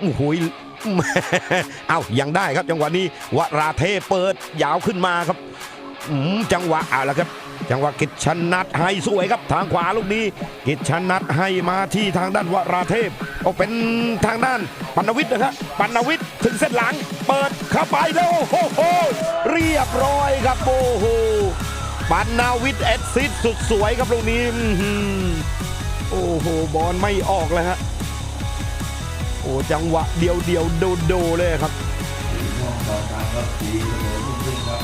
โอ้โหยเอ้ายังได้ครับจังหวะนี้วราเทพเปิดยาวขึ้นมาครับจังหวะเอาละครับจังหวะกิจชนัดให้สวยครับทางขวาลูกนี้ กิจชนัดให้มาที่ทางด้านวราเทพเอาเป็นทางด้านปัณวิทย์นะครับปัณวิทย์ถึงเส้นหลัง เปิดเข้าไปแล้วโอ้โหเรียบร้อยครับโอ้โหปัณวิทย์เอ็ดซิดสุดสวยครับลูกนี้โอ้โหบอลไม่ออกเลยฮะโอ้จังหวะเดียวเดียวๆโดโดๆเลยครับสีม่วงต่อตามครับสีเสมอรุ่งขึ้นครับ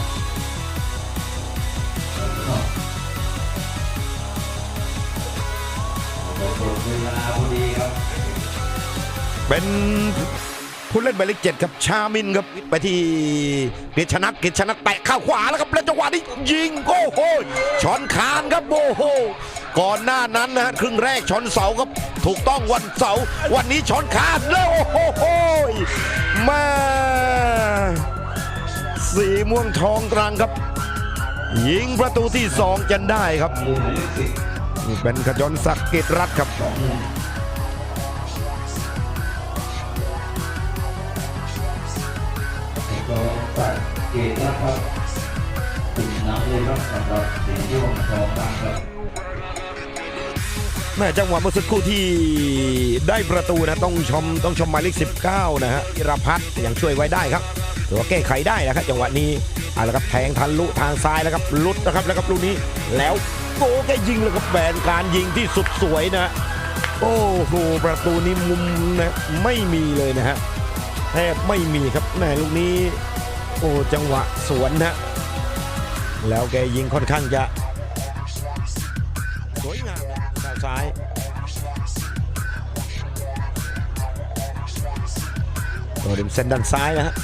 หมดเวลาพอดีครับ เป็นผู้เล่นหมายเลขเจ็ดครับชามินครับไปที่เกฤษณัทเกฤษณัทแตะเข้าขวาแล้วครับแล้วจังหวะนี้ยิงโอ้โหช้อนคานครับโอ้โห ก่อนหน้านั้นนะฮะครึ่งแรกช้อนเสาครับถูกต้องวันเสาร์วันนี้ช้อนคานแล้วโอ้โหมาสีม่วงทองตรังครับ ยิงประตูที่สองจนได้ครับเลขสิบนี่เป็นขจรศักดิ์กิจรัตครับตัดเกตนะครับติดน้ำเลยครับสำหรับสีม่วงทองตังครับ แม่จังหวะเมื่อสักครู่ที่ได้ประตูนะต้องชมต้องชมหมายเลข19 นะฮะอิรพัฒน์ยังช่วยไว้ได้ครับถือว่าแก้ไขได้นะครับจังหวะนี้เอาละครับแทงทะลุทางซ้ายแล้วครับลุดนะครับแล้วครับลูกนี้แล้วโก้แกยิงเลยครับแบนการยิงที่สุดสวยนะโอ้โหประตูนี้มุมนะไม่มีเลยนะฮะแทบไม่มีครับแม่ลูกนี้ โอ้จังหวะสวนนะแล้วแกยิงค่อนข้างจะ สวยงามข้าซ้ายโดนริมเส้นด้านซ้ายนะฮะ